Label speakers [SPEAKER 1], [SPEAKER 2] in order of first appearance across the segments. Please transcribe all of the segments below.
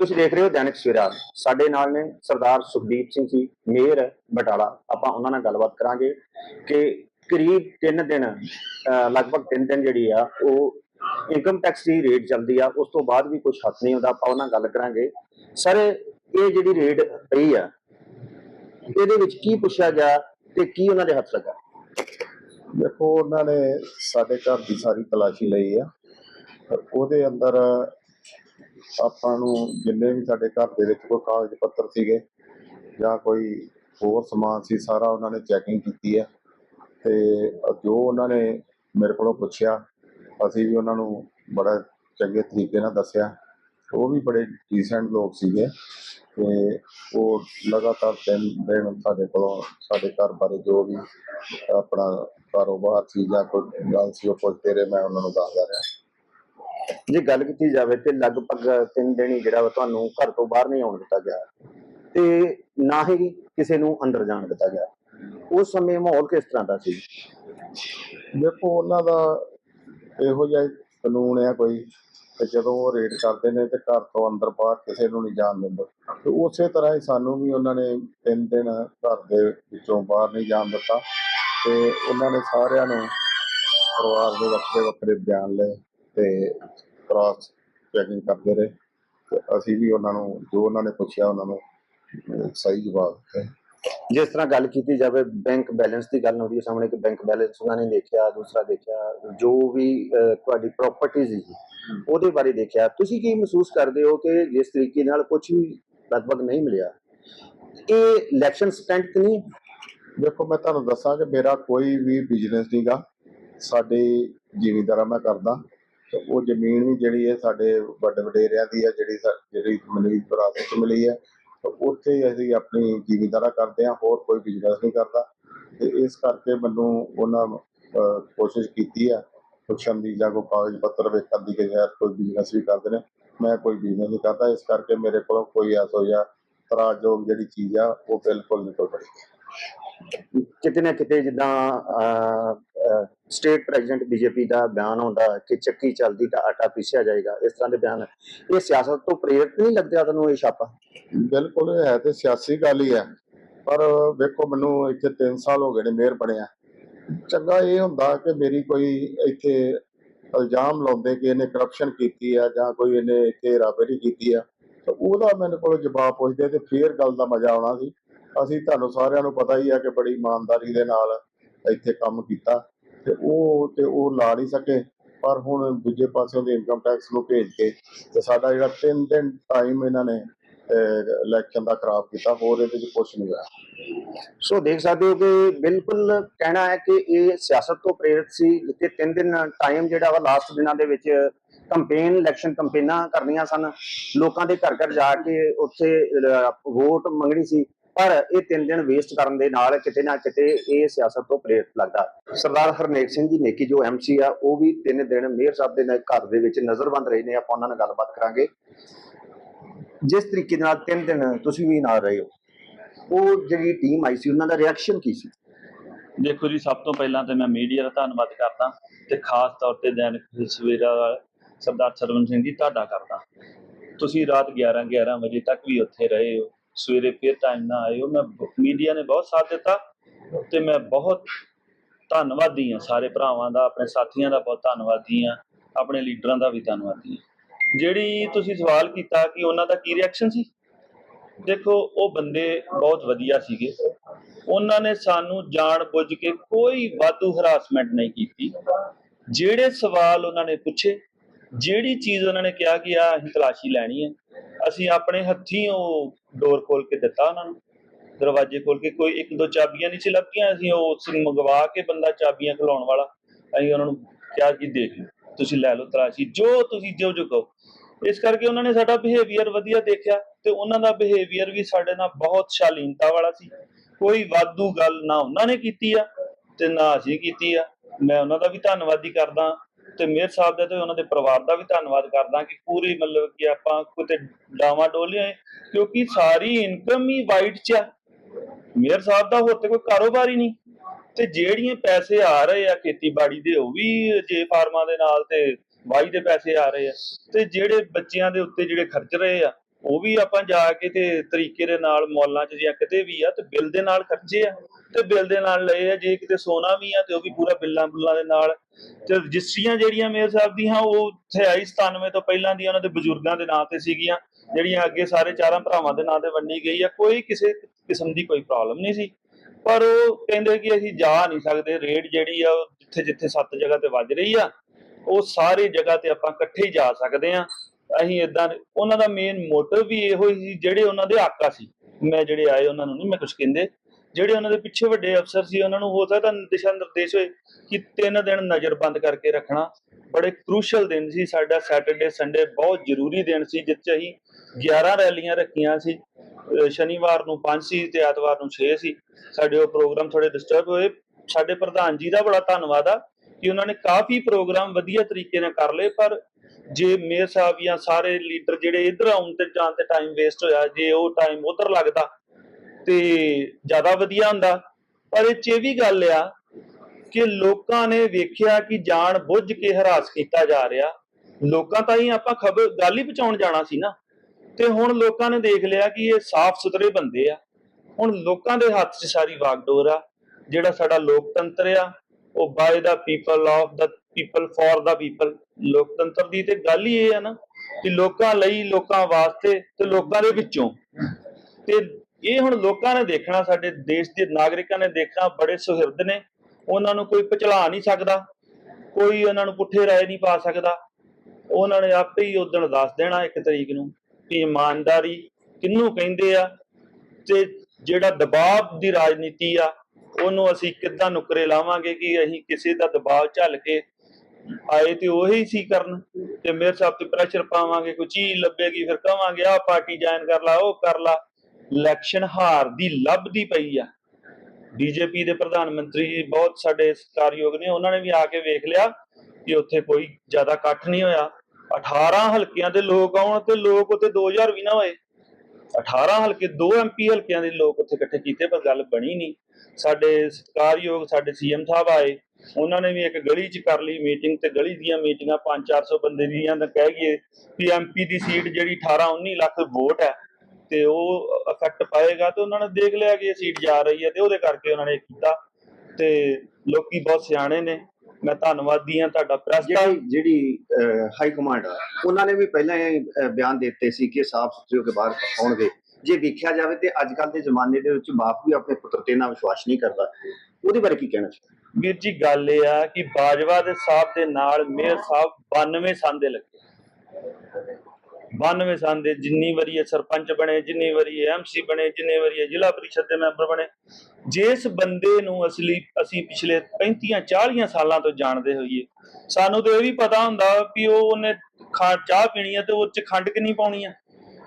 [SPEAKER 1] ਤੁਸੀਂ ਦੇਖ ਰਹੇ ਹੋ ਦੈਨਿਕ ਸਵੇਰਾ। ਸਾਡੇ ਨਾਲ ਨੇ ਸਰਦਾਰ ਸੁਖਦੀਪ ਸਿੰਘ ਜੀ, ਮੇਅਰ ਬਟਾਲਾ। ਆਪਾਂ ਉਹਨਾਂ ਨਾਲ ਗੱਲਬਾਤ ਕਰਾਂਗੇ ਕਿ ਕਰੀਬ 3 ਦਿਨ ਲਗਭਗ 3 ਦਿਨ ਜਿਹੜੀ ਆ, ਉਹ ਇਨਕਮ ਟੈਕਸ ਦੀ ਰੇਟ ਚੱਲਦੀ ਆ। ਉਸ ਤੋਂ ਬਾਅਦ ਵੀ ਕੁਝ ਹੱਥ ਨਹੀਂ ਹੁੰਦਾ ਆਪਾਂ ਉਹਨਾਂ ਨਾਲ ਗੱਲ ਕਰਾਂਗੇ। ਸਰ, ਇਹ ਜਿਹੜੀ ਰੇਟ ਪਈ ਆ, ਇਹਦੇ ਵਿੱਚ ਕੀ ਪੁੱਛਿਆ ਗਿਆ ਤੇ ਕੀ ਉਹਨਾਂ ਦੇ ਹੱਥ ਲੱਗਾ?
[SPEAKER 2] ਦੇਖੋ, ਉਹਨਾਂ ਨੇ ਸਾਡੇ ਘਰ ਦੀ ਸਾਰੀ ਤਲਾਸ਼ੀ ਲਈ ਆ। ਉਹਦੇ ਅੰਦਰ ਆਪਾਂ ਨੂੰ ਜਿੰਨੇ ਵੀ ਸਾਡੇ ਘਰ ਦੇ ਵਿੱਚ ਕੋਈ ਕਾਗਜ਼ ਪੱਤਰ ਸੀਗੇ ਜਾਂ ਕੋਈ ਹੋਰ ਸਮਾਨ ਸੀ, ਸਾਰਾ ਉਹਨਾਂ ਨੇ ਚੈਕਿੰਗ ਕੀਤੀ ਹੈ ਤੇ ਜੋ ਉਹਨਾਂ ਨੇ ਮੇਰੇ ਕੋਲੋਂ ਪੁੱਛਿਆ, ਅਸੀਂ ਵੀ ਉਹਨਾਂ ਨੂੰ ਬੜਾ ਚੰਗੇ ਤਰੀਕੇ ਨਾਲ ਦੱਸਿਆ। ਉਹ ਵੀ ਬੜੇ ਡੀਸੈਂਟ ਲੋਕ ਸੀਗੇ ਤੇ ਉਹ ਲਗਾਤਾਰ ਤਿੰਨ ਦਿਨ ਸਾਡੇ ਕੋਲੋਂ, ਸਾਡੇ ਘਰ ਬਾਰੇ ਜੋ ਵੀ ਆਪਣਾ ਕਾਰੋਬਾਰ ਸੀ ਜਾਂ ਕੋਈ ਗੱਲ ਸੀ, ਉਹ ਪੁੱਛਦੇ ਰਹੇ, ਮੈਂ ਉਹਨਾਂ ਨੂੰ ਦੱਸਦਾ ਰਿਹਾ।
[SPEAKER 1] ਜੇ ਗੱਲ ਕੀਤੀ ਜਾਵੇ ਤੇ ਲਗਭਗ 3 ਦਿਨ ਹੀ ਜਿਹੜਾ ਤੁਹਾਨੂੰ ਘਰ ਤੋਂ ਬਾਹਰ ਨਹੀਂ ਆਉਣ ਦਿੱਤਾ ਗਿਆ। ਤੇ ਨਾ ਹੀ ਕਿਸੇ ਨੂੰ ਅੰਦਰ ਜਾਣ ਦਿੱਤਾ ਗਿਆ। ਉਸ ਸਮੇਂ ਮਾਹੌਲ ਕਿਸ ਤਰ੍ਹਾਂ ਦਾ ਸੀ?
[SPEAKER 2] ਦੇਖੋ, ਉਹਨਾਂ ਦਾ ਇਹੋ ਜਿਹਾ ਕਾਨੂੰਨ ਹੈ ਕੋਈ, ਤੇ ਜਦੋਂ ਉਹ ਰੇਡ ਕਰਦੇ ਨੇ ਤੇ ਘਰ ਤੋਂ ਅੰਦਰ ਬਾਹਰ ਕਿਸੇ ਨੂੰ ਨਹੀਂ ਜਾਣ ਦਿੰਦੇ। ਤੇ ਉਸੇ ਤਰ੍ਹਾਂ ਹੀ ਸਾਨੂੰ ਵੀ ਉਹਨਾਂ ਨੇ ਤਿੰਨ ਦਿਨ ਘਰ ਦੇ ਵਿੱਚੋਂ ਬਾਹਰ ਨਹੀਂ ਜਾਣ ਦਿੱਤਾ। ਤੇ ਉਹਨਾਂ ਨੇ ਸਾਰਿਆਂ ਨੂੰ ਪਰਿਵਾਰ ਦੇ ਵੱਖਰੇ ਵੱਖਰੇ ਬਿਆਨ ਲਏ। ਤੇ ਕ੍ਰਾਸ ਚੈਕਿੰਗ ਕਰਦੇ ਰਹੇ। ਤੇ ਅਸੀਂ ਵੀ ਉਹਨਾਂ ਨੂੰ ਜੋ ਉਹਨਾਂ ਨੇ ਪੁੱਛਿਆ ਉਹਨਾਂ ਨੂੰ ਅਹ, ਸਹੀ ਜਵਾਬ ਦਿੱਤੇ।
[SPEAKER 1] ਜਿਸ ਤਰ੍ਹਾਂ ਗੱਲ ਕੀਤੀ ਜਾਵੇ ਬੈਂਕ ਬੈਲੈਂਸ ਦੀ ਗੱਲ ਹੁੰਦੀ ਹੈ ਸਾਹਮਣੇ ਕਿ ਬੈਂਕ ਬੈਲੈਂਸ ਉਹਨਾਂ ਨੇ ਦੇਖਿਆ ਦੂਸਰਾ ਦੇਖਿਆ ਜੋ ਵੀ ਅਹ, ਤੁਹਾਡੀ ਪ੍ਰਾਪਰਟੀ ਸੀ ਉਹਦੇ ਬਾਰੇ ਦੇਖਿਆ। ਤੁਸੀਂ ਕੀ ਮਹਿਸੂਸ ਕਰਦੇ ਹੋ ਕਿ ਜਿਸ ਤਰੀਕੇ ਨਾਲ ਕੁਝ ਵੀ ਲਗਭਗ ਨਹੀਂ ਮਿਲਿਆ? ਇਹ ਇਲੈਕਸ਼ਨ ਸਟੈਂਡ ਤੇ ਨਹੀਂ?
[SPEAKER 2] ਦੇਖੋ ਮੈਂ ਤੁਹਾਨੂੰ ਦੱਸਾਂ ਕਿ ਮੇਰਾ ਕੋਈ ਵੀ ਬਿਜ਼ਨਸ ਨਹੀਂਗਾ ਸਾਡੇ ਜ਼ਿਮੀਂਦਾਰਾਂ ਮੈਂ ਕਰਦਾ। ਤੇ ਉਹ ਜ਼ਮੀਨ ਵੀ ਜਿਹੜੀ ਹੈ ਸਾਡੇ ਵੱਡੇ ਵਡੇਰਿਆਂ ਦੀ ਹੈ ਜਿਹੜੀ ਸਾ- ਜਿਹੜੀ ਮਨੀਤ ਵਿਰਾਸਤ ਚ ਮਿਲੀ ਹੈ। ਤੇ ਉੱਥੇ ਹੀ ਅਸੀਂ ਆਪਣੀ ਜ਼ਿਮੀਂਦਾਰਾਂ ਕਰਦੇ ਹਾਂ ਹੋਰ ਕੋਈ ਬਿਜ਼ਨਸ ਨਹੀਂ ਕਰਦਾ। ਤੇ ਇਸ ਕਰਕੇ ਮੈਨੂੰ ਉਹਨਾਂ ਅਹ, ਕੋਸ਼ਿਸ਼ ਕੀਤੀ ਹੈ ਪੁੱਛਣ ਦੀ ਜਾਂ ਕੋਈ ਕਾਗਜ਼ ਪੱਤਰ ਵੇਖਣ ਦੀ ਕਿ ਸ਼ਾਇਦ ਕੋਈ ਬਿਜ਼ਨਸ ਵੀ ਕਰਦੇ ਨੇ। ਮੈਂ ਕੋਈ ਬਿਜ਼ਨਸ ਨਹੀਂ ਕਰਦਾ ਇਸ ਕਰਕੇ ਮੇਰੇ ਕੋਲ ਕੋਈ ਐਸੋ ਜਾਂ ਤਰਾਜੋਗ ਜਿਹੜੀ ਚੀਜ਼ ਆ ਉਹ ਬਿਲਕੁਲ ਨਹੀਂ ਕੋਈ ਬੜੀ
[SPEAKER 1] ਕਿਤੇ ਨਾ ਕਿਤੇ ਜਿੱਦਾਂ ਸਟੇਟ ਪ੍ਰੈਜ਼ੀਡੈਂਟ ਬੀਜੇਪੀ ਦਾ ਬਿਆਨ ਆਉਂਦਾ ਕਿ ਚੱਕੀ ਚੱਲਦੀ ਤਾਂ ਆਟਾ ਪੀਸਿਆ ਜਾਏਗਾ। ਇਸ ਤਰ੍ਹਾਂ ਦੇ ਬਿਆਨ ਇਹ ਸਿਆਸਤ ਤੋਂ ਪ੍ਰੇਰਿਤ ਨਹੀਂ ਲੱਗਦਾ ਤੁਹਾਨੂੰ ਇਹ ਛਾਪਾ?
[SPEAKER 2] ਬਿਲਕੁਲ, ਇਹ ਹੈ ਤੇ ਸਿਆਸੀ ਗੱਲ ਹੀ ਹੈ। ਪਰ ਵੇਖੋ, ਮੈਨੂੰ ਇੱਥੇ 3 ਸਾਲ ਹੋ ਗਏ ਨੇ ਮੇਅਰ ਬਣਿਆ। ਚੰਗਾ ਇਹ ਹੁੰਦਾ ਕਿ ਮੇਰੀ ਕੋਈ ਇੱਥੇ ਇਲਜ਼ਾਮ ਲਾਉਂਦੇ ਕਿ ਇਹਨੇ ਕਰਪਸ਼ਨ ਕੀਤੀ ਆ ਜਾਂ ਕੋਈ ਇਹਨੇ ਇੱਥੇ ਰਾਬਰੀ ਕੀਤੀ ਆ। ਤਾਂ ਉਹਦਾ ਮੈਨੂੰ ਕੋਲ ਜਵਾਬ ਪੁੱਛਦੇ ਤੇ ਫੇਰ ਗੱਲ ਦਾ ਮਜ਼ਾ ਆਉਣਾ ਸੀ। ਅਸੀਂ ਤੁਹਾਨੂੰ ਸਾਰਿਆਂ ਨੂੰ ਪਤਾ ਹੀ ਆ ਕਿ ਬੜੀ ਇਮਾਨਦਾਰੀ ਦੇ ਨਾਲ ਇੱਥੇ ਕੰਮ ਕੀਤਾ। ਤੇ ਉਹ ਤੇ ਉਹ ਲਾ ਨਹੀਂ ਸਕੇ। ਪਰ ਹੁਣ ਦੂਜੇ ਪਾਸਿਓਂ ਦੇ ਇਨਕਮ ਟੈਕਸ ਨੂੰ ਭੇਜ ਕੇ ਤੇ ਸਾਡਾ ਜਿਹੜਾ 3 ਦਿਨ ਟਾਈਮ ਇਹਨਾਂ ਨੇ ਇਲੈਕਸ਼ਨ ਦਾ ਖਰਾਬ ਕੀਤਾ, ਹੋਰ ਇਹਦੇ ਚ ਕੁਛ ਨਹੀਂ ਹੋਇਆ।
[SPEAKER 1] ਸੋ ਦੇਖ ਸਕਦੇ ਹੋ ਕਿ ਬਿਲਕੁਲ ਕਹਿਣਾ ਹੈ ਕਿ ਇਹ ਸਿਆਸਤ ਤੋਂ ਪ੍ਰੇਰਿਤ ਸੀ ਜਿੱਥੇ ਤਿੰਨ ਦਿਨ ਟਾਈਮ ਜਿਹੜਾ ਵਾ ਲਾਸਟ ਦਿਨਾਂ ਦੇ ਵਿੱਚ ਕੰਪੇਨ ਇਲੈਕਸ਼ਨ ਕੰਪੇਨਾਂ ਕਰਨੀਆਂ ਸਨ। ਲੋਕਾਂ ਦੇ ਘਰ ਘਰ ਜਾ ਕੇ ਉੱਥੇ ਵੋਟ ਮੰਗਣੀ ਸੀ। ਪਰ ਇਹ ਤਿੰਨ ਦਿਨ ਵੇਸਟ ਕਰਨ ਦੇ ਨਾਲ ਕਿਤੇ ਨਾ ਕਿਤੇ ਇਹ ਸਿਆਸਤ ਤੋਂ ਪ੍ਰੇਰਿਤ ਲੱਗਦਾ। ਸਰਦਾਰ ਹਰਨੇਕ ਸਿੰਘ ਜੀ ਨੇਕੀ ਜੋ ਐਮਸੀ ਆ, ਉਹ ਵੀ ਤਿੰਨ ਦਿਨ ਮੇਅਰ ਸਾਹਿਬ ਦੇ ਨਾਲ ਘਰ ਦੇ ਵਿੱਚ ਨਜ਼ਰਬੰਦ ਰਹੇ ਨੇ, ਆਪਾਂ ਉਹਨਾਂ ਨਾਲ ਗੱਲਬਾਤ ਕਰਾਂਗੇ। ਜਿਸ ਤਰੀਕੇ ਨਾਲ ਤਿੰਨ ਦਿਨ ਤੁਸੀਂ ਵੀ ਨਾਲ ਰਹੇ ਹੋ, ਉਹ ਜਿਹੜੀ ਟੀਮ ਆਈ ਸੀ, ਉਹਨਾਂ ਦਾ ਰਿਐਕਸ਼ਨ ਕੀ ਸੀ?
[SPEAKER 3] ਦੇਖੋ ਜੀ, ਸਭ ਤੋਂ ਪਹਿਲਾਂ ਤੇ ਮੈਂ ਮੀਡੀਆ ਦਾ ਧੰਨਵਾਦ ਕਰਦਾ ਤੇ ਖਾਸ ਤੌਰ ਤੇ ਦੈਨਿਕ ਸਵੇਰਾ ਦਾ ਸਰਦਾਰ ਸਰਵਨ ਸਿੰਘ ਜੀ, ਤੁਹਾਡਾ ਕਰਦਾ। ਤੁਸੀਂ ਰਾਤ 11 11 ਵਜੇ ਤੱਕ ਵੀ ਉੱਥੇ ਰਹੇ ਹੋ। ਸਵੇਰੇ ਫਿਰ ਟਾਈਮ ਨਾਲ ਆਏ ਹੋ ਮੈਂ ਮੀਡੀਆ ਨੇ ਬਹੁਤ ਸਾਥ ਦਿੱਤਾ ਤੇ ਮੈਂ ਬਹੁਤ ਧੰਨਵਾਦੀ ਹਾਂ। ਸਾਰੇ ਭਰਾਵਾਂ ਦਾ, ਆਪਣੇ ਸਾਥੀਆਂ ਦਾ ਬਹੁਤ ਧੰਨਵਾਦੀ ਹਾਂ। ਆਪਣੇ ਲੀਡਰਾਂ ਦਾ ਵੀ ਧੰਨਵਾਦੀ ਹਾਂ। ਜਿਹੜੀ ਤੁਸੀਂ ਸਵਾਲ ਕੀਤਾ ਕਿ ਉਹਨਾਂ ਦਾ ਕੀ ਰਿਐਕਸ਼ਨ ਸੀ? ਦੇਖੋ, ਉਹ ਬੰਦੇ ਬਹੁਤ ਵਧੀਆ ਸੀਗੇ। ਉਹਨਾਂ ਨੇ ਸਾਨੂੰ ਜਾਣ ਬੁੱਝ ਕੇ ਕੋਈ ਵਾਧੂ ਹਰਾਸਮੈਂਟ ਨਹੀਂ ਕੀਤੀ। ਜਿਹੜੇ ਸਵਾਲ ਉਹਨਾਂ ਨੇ ਪੁੱਛੇ, ਜਿਹੜੀ ਚੀਜ਼ ਉਹਨਾਂ ਨੇ ਕਿਹਾ ਕਿ ਆ ਅਸੀਂ ਤਲਾਸ਼ੀ ਲੈਣੀ ਹੈ ਅਸੀਂ ਆਪਣੇ ਹੱਥੀਂ ਉਹ ਡੋਰ ਖੋਲ ਕੇ ਦਿੱਤਾ ਉਹਨਾਂ ਨੂੰ, ਦਰਵਾਜ਼ੇ ਖੋਲ ਕੇ, ਕੋਈ ਇੱਕ ਦੋ ਚਾਬੀਆਂ ਨਹੀਂ ਸੀ ਲੱਭੀਆਂ, ਅਸੀਂ ਉਹ ਉਸ ਮੰਗਵਾ ਕੇ ਬੰਦਾ ਚਾਬੀਆਂ ਖਲਾਉਣ ਵਾਲਾ, ਅਸੀਂ ਉਹਨਾਂ ਨੂੰ ਕਿਹਾ ਕਿ ਦੇਖ ਲਓ, ਤੁਸੀਂ ਲੈ ਲਓ ਤਲਾਸ਼ੀ, ਜੋ ਤੁਸੀਂ ਜੋ ਜੋ ਕਹੋ। ਇਸ ਕਰਕੇ ਉਹਨਾਂ ਨੇ ਸਾਡਾ ਬਿਹੇਵੀਅਰ ਵਧੀਆ ਦੇਖਿਆ ਤੇ ਉਹਨਾਂ ਦਾ ਬਿਹੇਵੀਅਰ ਵੀ ਸਾਡੇ ਨਾਲ ਬਹੁਤ ਸ਼ਾਲੀਨਤਾ ਵਾਲਾ ਸੀ। ਕੋਈ ਵਾਧੂ ਗੱਲ ਨਾ ਉਹਨਾਂ ਨੇ ਕੀਤੀ ਆ ਤੇ ਨਾ ਅਸੀਂ ਕੀਤੀ ਆ। ਮੈਂ ਉਹਨਾਂ ਦਾ ਵੀ ਧੰਨਵਾਦੀ ਕਰਦਾ ਤੇ ਮੇਅਰ ਸਾਹਿਬ ਦਾ ਤੇ ਉਹਨਾਂ ਦੇ ਪਰਿਵਾਰ ਦਾ ਵੀ ਧੰਨਵਾਦ ਕਰਦਾ ਕਿ ਪੂਰੀ ਮਤਲਬ ਕਿ ਆਪਾਂ ਕਿਤੇ ਡਾਵਾਂ ਡੋਲੀਆਂ ਕਿਉਂਕਿ ਸਾਰੀ ਇਨਕਮ ਹੀ ਵਾਈਟ ਚ ਆ। ਮੇਅਰ ਸਾਹਿਬ ਦਾ ਹੋਰ ਤੇ ਕੋਈ ਕਾਰੋਬਾਰ ਹੀ ਨਹੀਂ। ਤੇ ਜਿਹੜੀਆਂ ਪੈਸੇ ਆ ਰਹੇ ਆ ਖੇਤੀਬਾੜੀ ਦੇ, ਉਹ ਵੀ ਜੇ ਫਾਰਮਾਂ ਦੇ ਨਾਲ ਤੇ ਵਾਈ ਦੇ ਪੈਸੇ ਆ ਰਹੇ ਆ। ਤੇ ਜਿਹੜੇ ਬੱਚਿਆਂ ਦੇ ਉੱਤੇ ਜਿਹੜੇ ਖਰਚ ਰਹੇ ਆ ਉਹ ਵੀ ਆਪਾਂ ਜਾ ਕੇ ਤੇ ਤਰੀਕੇ ਦੇ ਨਾਲ ਮੌਲਾਂ 'ਚ ਜਾਂ ਕਿਤੇ ਵੀ ਆ ਤੇ ਬਿੱਲ ਦੇ ਨਾਲ ਖਰਚੇ ਆ। ਤੇ ਬਿੱਲ ਦੇ ਨਾਲ ਲਏ ਆ, ਜੇ ਕਿਤੇ ਸੋਨਾ ਵੀ ਆ ਤੇ ਉਹ ਵੀ ਪੂਰਾ ਬਿੱਲਾਂ ਬੁੱਲਾਂ ਦੇ ਨਾਲ। ਤੇ ਰਜਿਸਟਰੀਆਂ ਜਿਹੜੀਆਂ ਮੇਅਰ ਸਾਹਿਬ ਦੀਆਂ, ਉਹ 98 ਤੋਂ ਪਹਿਲਾਂ ਦੀਆਂ, ਉਹਨਾਂ ਦੇ ਬਜ਼ੁਰਗਾਂ ਦੇ ਨਾਂ ਤੇ ਸੀਗੀਆਂ, ਜਿਹੜੀਆਂ ਅੱਗੇ ਸਾਰੇ ਚਾਰਾਂ ਭਰਾਵਾਂ ਦੇ ਨਾਂ ਤੇ ਵੰਡੀ ਗਈ ਆ। ਕੋਈ ਕਿਸੇ ਕਿਸਮ ਦੀ ਕੋਈ ਪ੍ਰੋਬਲਮ ਨਹੀਂ ਸੀ। ਪਰ ਉਹ ਕਹਿੰਦੇ ਕਿ ਅਸੀਂ ਜਾ ਨਹੀਂ ਸਕਦੇ ਰੇਡ ਜਿਹੜੀ ਆ ਉਹ ਜਿੱਥੇ ਜਿੱਥੇ ਸੱਤ ਜਗ੍ਹਾ ਤੇ ਵੱਜ ਰਹੀ ਆ, ਉਹ ਸਾਰੀ ਜਗ੍ਹਾ ਤੇ ਆਪਾਂ ਇਕੱਠੇ ਜਾ ਸਕਦੇ ਆ। ਅਸੀਂ ਇਦਾਂ ਉਹਨਾਂ ਦਾ ਮੇਨ ਮੋਟਿਵ ਵੀ ਇਹੋ ਹੀ ਸੀ ਜਿਹੜੇ ਉਹਨਾਂ ਦੇ ਆਕਾ ਸੀ। ਮੈਂ ਜਿਹੜੇ ਆਏ ਉਹਨਾਂ ਨੂੰ ਨਹੀਂ ਮੈਂ ਕੁਝ ਕਹਿੰਦੇ। ਜਿਹੜੇ ਉਹਨਾਂ ਦੇ ਪਿੱਛੇ ਵੱਡੇ ਅਫਸਰ ਸੀ, ਉਹਨਾਂ ਨੂੰ ਹੋ ਸਕਦਾ ਦਿਸ਼ਾ ਨਿਰਦੇਸ਼ ਹੋਏ ਕਿ ਤਿੰਨ ਦਿਨ ਨਜ਼ਰਬੰਦ ਕਰਕੇ ਰੱਖਣਾ ਬੜੇ ਕ੍ਰੂਸ਼ਲ ਦਿਨ ਸੀ। ਸਾਡਾ ਸੈਟਰਡੇ ਸੰਡੇ ਬਹੁਤ ਜ਼ਰੂਰੀ ਦਿਨ ਸੀ, ਜਿੱਥੇ ਅਸੀਂ 11 ਰੈਲੀਆਂ ਰੱਖੀਆਂ ਸੀ। ਸ਼ਨੀਵਾਰ ਨੂੰ 5 ਸੀ ਤੇ ਐਤਵਾਰ ਨੂੰ 6 ਸੀ। ਸਾਡੇ ਉਹ ਪ੍ਰੋਗਰਾਮ ਥੋੜੇ ਡਿਸਟਰਬ ਹੋਏ। ਸਾਡੇ ਪ੍ਰਧਾਨ ਜੀ ਦਾ ਬੜਾ ਧੰਨਵਾਦ ਆ ਕਿ ਉਹਨਾਂ ਨੇ ਕਾਫੀ ਪ੍ਰੋਗਰਾਮ ਵਧੀਆ ਤਰੀਕੇ ਨਾਲ ਕਰ ਲਏ, ਪਰ ਜੇ ਮੇਅਰ ਸਾਹਿਬ ਜਾਂ ਸਾਰੇ ਲੀਡਰ ਜਿਹੜੇ ਇੱਧਰ ਆਉਣ ਤੇ ਜਾਣ ਤੇ ਟਾਈਮ ਵੇਸਟ ਹੋਇਆ, ਜੇ ਉਹ ਟਾਈਮ ਉਧਰ ਲੱਗਦਾ ਤੇ ਜ਼ਿਆਦਾ ਵਧੀਆ ਹੁੰਦਾ। ਪਰ ਇਹ 'ਚ ਵੀ ਗੱਲ ਆ ਕਿ ਲੋਕਾਂ ਨੇ ਵੇਖਿਆ ਕਿ ਜਾਣ ਬੁੱਝ ਕੇ ਹਰਾਸ ਕੀਤਾ ਜਾ ਰਿਹਾ। ਲੋਕਾਂ ਤਾਂ ਹੀ ਆਪਾਂ ਖਬਰ, ਗੱਲ ਹੀ ਪਹੁੰਚਾਉਣ ਜਾਣਾ ਸੀ ਨਾ। ਤੇ ਹੁਣ ਲੋਕਾਂ ਨੇ ਦੇਖ ਲਿਆ ਕਿ ਇਹ ਸਾਫ਼ ਸੁਥਰੇ ਬੰਦੇ ਆ। ਹੁਣ ਲੋਕਾਂ ਦੇ ਹੱਥ 'ਚ ਸਾਰੀ ਵਾਗਡੋਰ ਆ। ਜਿਹੜਾ ਸਾਡਾ ਲੋਕਤੰਤਰ ਆ, ਉਹ by the people of the people for the people ਲੋਕਤੰਤਰ ਦੀ ਤੇ ਗੱਲ ਹੀ ਇਹ ਆ ਨਾ ਕਿ ਲੋਕਾਂ ਲਈ, ਲੋਕਾਂ ਵਾਸਤੇ ਤੇ ਲੋਕਾਂ ਦੇ ਵਿੱਚੋਂ। ਤੇ ਇਹ ਹੁਣ ਲੋਕਾਂ ਨੇ ਦੇਖਣਾ, ਸਾਡੇ ਦੇਸ਼ ਦੇ ਨਾਗਰਿਕਾਂ ਨੇ ਦੇਖਣਾ, ਬੜੇ ਸੁਹਿਰਦ ਨੇ। ਉਹਨਾਂ ਨੂੰ ਕੋਈ ਪਚਲਾ ਨਹੀਂ ਸਕਦਾ, ਕੋਈ ਉਹਨਾਂ ਨੂੰ ਪੁੱਠੇ ਰਾਏ ਨਹੀਂ ਪਾ ਸਕਦਾ। ਉਹਨਾਂ ਨੇ ਆਪੇ ਹੀ ਉਦੋਂ ਦੱਸ ਦੇਣਾ ਇੱਕ ਤਰੀਕ ਨੂੰ ਕਿ ਇਮਾਨਦਾਰੀ ਕਿਹਨੂੰ ਕਹਿੰਦੇ ਆ ਤੇ ਜਿਹੜਾ ਦਬਾਅ ਦੀ ਰਾਜਨੀਤੀ ਆ, ਉਹਨੂੰ ਅਸੀਂ ਕਿੱਦਾਂ ਨੁਕਰੇ ਲਾਵਾਂਗੇ ਕਿ ਅਸੀਂ ਕਿਸੇ ਦਾ ਦਬਾਅ ਝੱਲ ਕੇ ਆਏ ਤੇ ਉਹੀ ਸੀ ਕਰਨ। ਤੇ ਮੇਰੇ ਸਾਹਿਬ ਤੇ ਪ੍ਰੈਸ਼ਰ ਪਾਵਾਂਗੇ, ਕੋਈ ਚੀਜ਼ ਲੱਭੇਗੀ, ਫਿਰ ਕਵਾਂਗੇ, ਆਹ ਪਾਰਟੀ ਜੁਆਇਨ ਕਰ ਲਾ, ਉਹ ਕਰ ਲਾ। ਇਲੈਕਸ਼ਨ ਹਾਰ ਦੀ ਲੱਭਦੀ ਪਈ ਆ। ਬੀਜੇਪੀ ਦੇ ਪ੍ਰਧਾਨ ਮੰਤਰੀ ਜੀ ਬਹੁਤ ਸਾਡੇ ਸਤਿਕਾਰਯੋਗ ਨੇ, ਉਹਨਾਂ ਨੇ ਵੀ ਆ ਕੇ ਵੇਖ ਲਿਆ ਕਿ ਉੱਥੇ ਕੋਈ ਜ਼ਿਆਦਾ ਇਕੱਠ ਨਹੀਂ ਹੋਇਆ। 18 ਹਲਕਿਆਂ ਦੇ ਲੋਕ ਆਉਣ ਤੇ ਲੋਕ ਉੱਥੇ 2000 ਵੀ ਨਾ ਹੋਏ। 18 ਹਲਕੇ 2 ਐਮਪੀ ਹਲਕਿਆਂ ਦੇ ਲੋਕ ਉੱਥੇ ਇਕੱਠੇ ਕੀਤੇ, ਪਰ ਗੱਲ ਬਣੀ ਨਹੀਂ। ਸਾਡੇ ਸਤਿਕਾਰਯੋਗ, ਸਾਡੇ ਸੀਐਮ ਸਾਹਿਬ ਆਏ। ਉਹਨਾਂ ਨੇ ਵੀ ਇੱਕ ਗਲੀ 'ਚ ਕਰ ਲਈ ਮੀਟਿੰਗ ਤੇ ਗਲੀ ਦੀਆਂ ਮੀਟਿੰਗਾਂ 5-400 ਬੰਦੇ ਦੀਆਂ ਤਾਂ ਕਹਿ ਗਏ ਵੀ ਐਮਪੀ ਦੀ ਸੀਟ ਜਿਹੜੀ 18-19 ਲੱਖ ਵੋਟ ਹੈ ਤੇ ਉਹ ਇਫੈਕਟ ਪਾਏਗਾ ਤੇ ਉਹਨਾਂ ਨੇ ਦੇਖ ਲਿਆ ਕਿ ਇਹ ਸੀਟ ਜਾ ਰਹੀ ਹੈ ਤੇ ਉਹਦੇ ਕਰਕੇ ਉਹਨਾਂ ਨੇ ਇਹ ਕੀਤਾ ਤੇ ਲੋਕੀ ਬਹੁਤ ਸਿਆਣੇ ਨੇ। ਮੈਂ ਧੰਨਵਾਦੀ ਹਾਂ ਤੁਹਾਡਾ ਪ੍ਰੈਸ ਦਾ
[SPEAKER 1] ਜਿਹੜੀ ਹਾਈ ਕਮਾਂਡ ਆ ਉਹਨਾਂ ਨੇ ਵੀ ਪਹਿਲਾਂ ਹੀ ਅਹ, ਬਿਆਨ ਦਿੱਤੇ ਸੀ ਕਿ ਸਾਫ਼ ਸੁਥਰੇ ਹੋ ਕੇ ਬਾਹਰ ਆਉਣਗੇ। ਜੇ ਵੇਖਿਆ ਜਾਵੇ ਤੇ ਅੱਜ ਕੱਲ ਦੇ ਜ਼ਮਾਨੇ ਦੇ ਵਿੱਚ ਬਾਪ ਵੀ ਆਪਣੇ ਪੁੱਤਰ ਤੇ ਨਾਲ ਵਿਸ਼ਵਾਸ ਨਹੀਂ ਕਰਦਾ। ਉਹਦੇ ਬਾਰੇ ਕੀ ਕਹਿਣਾ ਚਾਹੁੰਦੇ
[SPEAKER 3] ਵੀਰ ਜੀ, ਗੱਲ ਇਹ ਆ ਕਿ ਬਾਜਵਾ ਦੇ ਸਾਹਿਬ ਦੇ ਨਾਲ ਮੇਅਰ ਸਾਹਿਬ 92 ਸਾਲ ਲੱਗੇ। 92 ਸਾਲ ਜਿੰਨੀ ਵਾਰੀ ਸਰਪੰਚ ਬਣੇ, ਜਿੰਨੀ ਵਾਰੀ ਐਮਸੀ ਬਣੇ, ਜਿੰਨੀ ਵਾਰੀ ਜ਼ਿਲ੍ਹਾ ਪਰਿਸ਼ਦ ਦੇ ਮੈਂਬਰ ਬਣੇ, ਜਿਸ ਬੰਦੇ ਨੂੰ ਅਸਲੀ ਅਸੀਂ ਪਿਛਲੇ 35 40 ਸਾਲਾਂ ਤੋਂ ਜਾਣਦੇ ਹੋਈਏ, ਸਾਨੂੰ ਤਾਂ ਇਹ ਵੀ ਪਤਾ ਹੁੰਦਾ ਵੀ ਉਹ ਉਹਨੇ ਚਾਹ ਪੀਣੀ ਹੈ ਤੇ ਉਹ ਚ ਖੰਡ ਕਿੰਨੀ ਪਾਉਣੀ ਆ।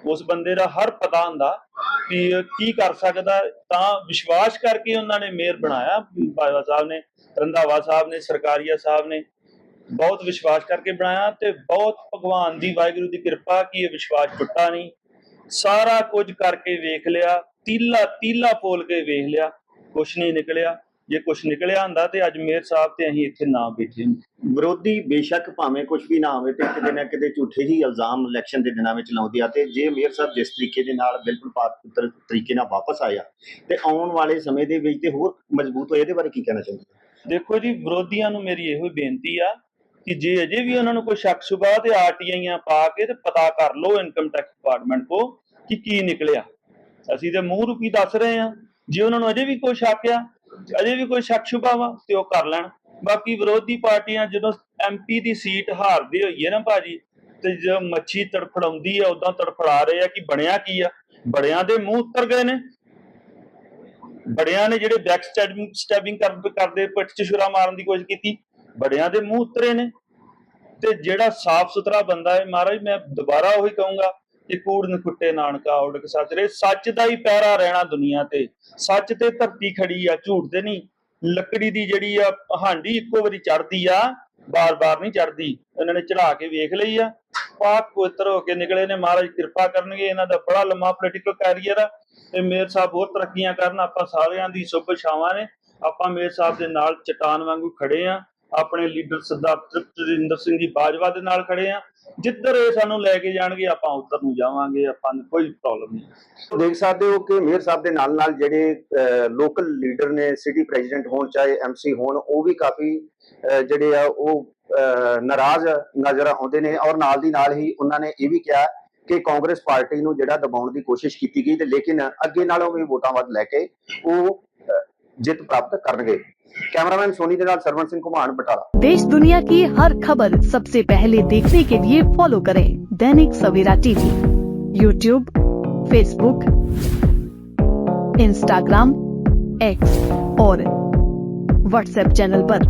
[SPEAKER 3] ਉਸ ਬੰਦੇ ਦਾ ਹਰ ਪਤਾ ਹੁੰਦਾ ਵੀ ਕੀ ਕਰ ਸਕਦਾ, ਤਾਂ ਵਿਸ਼ਵਾਸ ਕਰਕੇ ਉਹਨਾਂ ਨੇ ਮੇਅਰ ਬਣਾਇਆ, ਬਾਜਵਾ ਸਾਹਿਬ ਨੇ। ਰੰਧਾਵਾ ਸਾਹਿਬ ਨੇ, ਸਰਕਾਰੀਆ ਸਾਹਿਬ ਨੇ ਬਹੁਤ ਵਿਸ਼ਵਾਸ ਕਰਕੇ ਬਣਾਇਆ ਤੇ ਬਹੁਤ ਭਗਵਾਨ ਦੀ ਵਾਹਿਗੁਰੂ ਦੀ ਕਿਰਪਾ ਕਿ ਇਹ ਵਿਸ਼ਵਾਸ ਟੁੱਟਾ ਨਹੀਂ। ਸਾਰਾ ਕੁਝ ਕਰਕੇ ਵੇਖ ਲਿਆ, ਤੀਲਾ ਤੀਲਾ ਫੋਲ ਕੇ ਵੇਖ ਲਿਆ, ਕੁਛ ਨਹੀਂ ਨਿਕਲਿਆ। ਜੇ ਕੁਛ ਨਿਕਲਿਆ ਹੁੰਦਾ ਤੇ ਅੱਜ ਮੇਅਰ ਸਾਹਿਬ ਤੇ ਅਸੀਂ ਇੱਥੇ ਨਾ ਬੈਠੇ
[SPEAKER 1] ਵਿਰੋਧੀ ਬੇਸ਼ੱਕ ਭਾਵੇਂ ਕੁਝ ਵੀ ਨਾ ਹੋਵੇ ਤੇ ਕਿਤੇ ਨਾ ਕਿਤੇ ਝੂਠੇ ਹੀ ਇਲਜ਼ਾਮ ਇਲੈਕਸ਼ਨ ਦੇ ਦਿਨਾਂ ਵਿੱਚ ਲਾਉਂਦੇ ਆ ਤੇ ਜੇ ਮੇਅਰ ਸਾਹਿਬ ਜਿਸ ਤਰੀਕੇ ਦੇ ਨਾਲ ਬਿਲਕੁਲ ਪਾਤਰ ਤਰੀਕੇ ਨਾਲ ਵਾਪਸ ਆਇਆ ਤੇ ਆਉਣ ਵਾਲੇ ਸਮੇਂ ਦੇ ਵਿੱਚ ਤੇ ਹੋਰ ਮਜ਼ਬੂਤ ਹੋਏ, ਇਹਦੇ ਬਾਰੇ ਕੀ ਕਹਿਣਾ ਚਾਹੁੰਦੇ
[SPEAKER 3] ਦੇਖੋ ਜੀ, ਵਿਰੋਧੀਆਂ ਨੂੰ ਮੇਰੀ ਇਹੋ ਬੇਨਤੀ ਆ ਕਿ ਜੇ ਅਜੇ ਵੀ ਉਹਨਾਂ ਨੂੰ ਕੋਈ ਸ਼ੱਕ ਸ਼ੁਬਾ ਤੇ ਆਰਟੀਆਈਆਂ ਪਾ ਕੇ ਤੇ ਪਤਾ ਕਰ ਲਓ ਇਨਕਮ ਟੈਕਸ ਡਿਪਾਰਟਮੈਂਟ ਕੋ ਕਿ ਕੀ ਨਿਕਲਿਆ। ਅਸੀਂ ਤੇ ਮੂੰਹ ਰੂਪੀ ਦੱਸ ਰਹੇ ਆ, ਜੇ ਉਹਨਾਂ ਨੂੰ ਅਜੇ ਵੀ ਕੋਈ ਸ਼ੱਕ ਆ, ਅਜੇ ਵੀ ਕੋਈ ਸ਼ੱਕ ਸ਼ੁਬਾ ਵਾ ਤੇ ਉਹ ਕਰ ਲੈਣ। ਬਾਕੀ ਵਿਰੋਧੀ ਪਾਰਟੀਆਂ ਜਦੋਂ ਐਮਪੀ ਦੀ ਸੀਟ ਹਾਰਦੀ ਹੋਈ ਹੈ ਨਾ ਭਾਜੀ, ਤੇ ਜੋ ਮੱਛੀ ਤੜਫੜਾਉਂਦੀ ਆ, ਉਦਾਂ ਤੜਫੜਾ ਰਹੇ ਆ ਕਿ ਬਣਿਆ ਕੀ ਆ? ਬੜਿਆਂ ਦੇ ਮੂੰਹ ਉੱਤਰ ਗਏ ਨੇ। ਬੜਿਆਂ ਨੇ ਜਿਹੜੇ ਬੈਕ ਸਟੈਬਿੰਗ ਸਟੈਬਿੰਗ ਕਰਦੇ, ਪਿੱਠ 'ਚ ਛੁਰਾ ਮਾਰਨ ਦੀ ਕੋਸ਼ਿਸ਼ ਕੀਤੀ, ਬੜਿਆਂ ਦੇ ਮੂੰਹ ਉਤਰੇ ਨੇ। ਤੇ ਜਿਹੜਾ ਸਾਫ਼ ਸੁਥਰਾ ਬੰਦਾ ਹੈ, ਮਹਾਰਾਜ, ਮੈਂ ਦੁਬਾਰਾ ਉਹੀ ਕਹੂੰਗਾ ਕਿ ਕੂੜ ਨਖੁੱਟੇ ਨਾਨਕਾ ਉਡਕ ਸੱਚ ਸੱਚ ਦਾ ਹੀ ਪੈਰਾ ਰਹਿਣਾ ਦੁਨੀਆ ਤੇ। ਸੱਚ ਤੇ ਧਰਤੀ ਖੜੀ ਆ, ਝੂਠ ਤੇ ਨਹੀਂ। ਲੱਕੜੀ ਦੀ ਜਿਹੜੀ ਆ, ਹਾਂਡੀ ਇੱਕੋ ਵਾਰੀ ਚੜਦੀ ਆ, ਬਾਰ-ਬਾਰ ਨਹੀਂ ਚੜਦੀ ਇਹਨਾਂ ਨੇ ਚੜਾ ਕੇ ਵੇਖ ਲਈ ਆ। ਪਾਕ ਪਵਿੱਤਰ ਹੋ ਕੇ ਨਿਕਲੇ ਨੇ, ਮਹਾਰਾਜ ਕਿਰਪਾ ਕਰਨਗੇ, ਇਹਨਾਂ ਦਾ ਬੜਾ ਲੰਮਾ ਪੋਲੀਟੀਕਲ ਕੈਰੀਅਰ ਆ। ਤੇ ਮੇਰ ਸਾਹਿਬ ਹੋਰ ਤਰੱਕੀਆਂ ਕਰਨ, ਆਪਾਂ ਸਾਰਿਆਂ ਦੀ ਸ਼ੁਭ ਛਾਵਾਂ ਨੇ। ਆਪਾਂ ਮੇਰ ਸਾਹਿਬ ਦੇ ਨਾਲ ਚਟਾਨ ਵਾਂਗੂ ਖੜੇ ਆ। ਆਪਣੇ ਲੀਡਰ ਸਰਦਾਰ ਤ੍ਰਿਪਤਜਿੰਦਰ ਸਿੰਘ ਜੀ ਬਾਜਵਾ ਦੇ ਨਾਲ ਖੜੇ ਆ। ਜਿੱਧਰ ਇਹ ਸਾਨੂੰ ਲੈ ਕੇ ਜਾਣਗੇ, ਆਪਾਂ ਉੱਧਰ ਨੂੰ ਜਾਵਾਂਗੇ, ਆਪਾਂ ਨੂੰ ਕੋਈ ਪ੍ਰੋਬਲਮ ਨਹੀਂ।
[SPEAKER 1] ਦੇਖ ਸਕਦੇ ਹੋ ਕਿ ਮੇਅਰ ਸਾਹਿਬ ਦੇ ਨਾਲ ਨਾਲ ਜਿਹੜੇ ਲੋਕਲ ਲੀਡਰ ਨੇ ਸਿਟੀ ਪ੍ਰੈਜ਼ੀਡੈਂਟ ਹੋਣ, ਚਾਹੇ ਐਮਸੀ ਹੋਣ, ਉਹ ਵੀ ਕਾਫੀ ਜਿਹੜੇ ਆ ਉਹ ਨਾਰਾਜ਼ ਨਜ਼ਰ ਆਉਂਦੇ ਨੇ ਔਰ ਨਾਲ ਦੀ ਨਾਲ ਹੀ ਉਹਨਾਂ ਨੇ ਇਹ ਵੀ ਕਿਹਾ ਕਿ ਕਾਂਗਰਸ ਪਾਰਟੀ ਨੂੰ ਜਿਹੜਾ ਦਬਾਉਣ ਦੀ ਕੋਸ਼ਿਸ਼ ਕੀਤੀ ਗਈ ਤੇ ਲੇਕਿਨ ਅੱਗੇ ਨਾਲੋਂ ਵੀ ਵੋਟਾਂ ਵੱਧ ਲੈ ਕੇ ਉਹ ਅਹ, ਜਿੱਤ ਪ੍ਰਾਪਤ ਕਰਨਗੇ ਕੈਮਰਾਮੈਨ ਸੋਨੀ ਦੇ ਨਾਲ ਸਰਵਨ ਸਿੰਘ ਘੁਮਾਣ ਬਟਾਲਾ
[SPEAKER 4] देश दुनिया की हर खबर सबसे पहले देखने के लिए फॉलो करें Dainik Savera TV YouTube Facebook Instagram X और व्हाट्सएप चैनल पर।